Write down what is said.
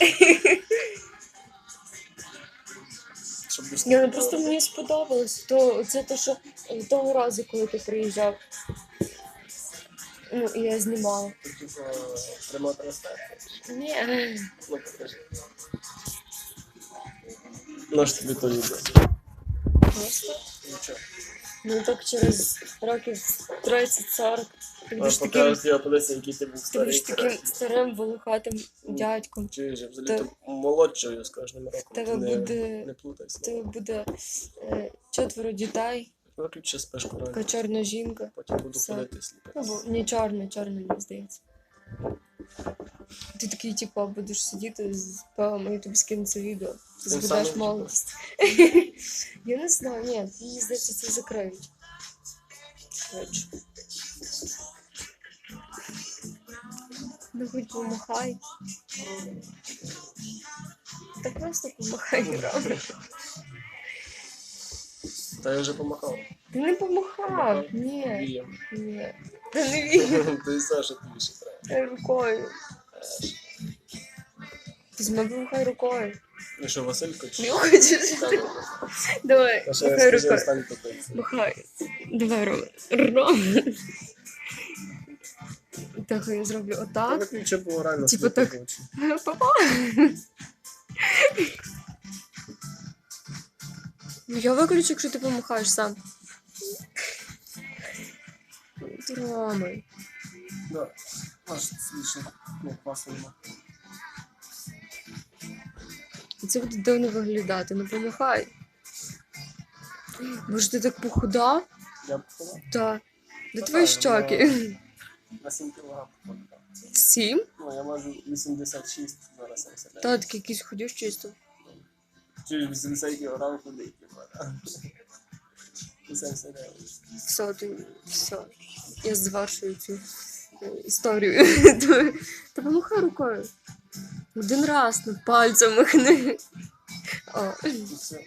Ні, ну просто мені сподобалось. То це те, що е, того разу, коли ти приїжджав. Ну, і я знімала. Тут, типу, прямо трансляція. Ні. Ну, покажи. Ну ж тобі то відео. Просто. Нічого. Ну так через років 30-40 ти будеш таким, я подивися, який ти був ти старий. будеш таким красивий. старим волохатим дядьком. Чуєш, я взагалі то молодшою з кожним роком. тебе не, буде- не плутайся. В тебе буде е, четверо дітей, Ну, тут ще така чорна жінка. Потім буду Все. ходити сліпити. Ну, бо не чорна, чорна, мені здається. Ти такий, типа, будеш сидіти з певом і тобі скинеться відео. Ти згадаєш молодість. Я не знаю, ні, мені здається, це закриють. Ну хоч помахай. Та просто помахай Рома. Та я вже помахав. Ти не помахав. Ні, ні. Та не вірю. Ти що тобі ще треба. Рукою. Візьми помахай рукою. Ну що, Василько, чи? Не хочеш? Давай, Та ще махай скажи рукою. Махай. Давай, Рома. Рома. Так, я зроблю Та отак. виключи, бо реально Типу сліпо так. очі. Папа. Ну я виключу, якщо ти помахаєш сам. Рома. Да. Аж смішно. Ну, класно. Це буде дивно виглядати, ну помахай. Може, ти так похудав? Я б сказав. Так. Де твої щоки? На 7 кілограм походу. Сім? Ну, я можу 86, зараз 79. Та, такий якийсь ходиш чисто. Чи 80 кілограм куди, типа, да. 79. Все, ти, все. Я завершую цю історію. Та- помахай рукою. Один раз, ну пальцем махни. О, все.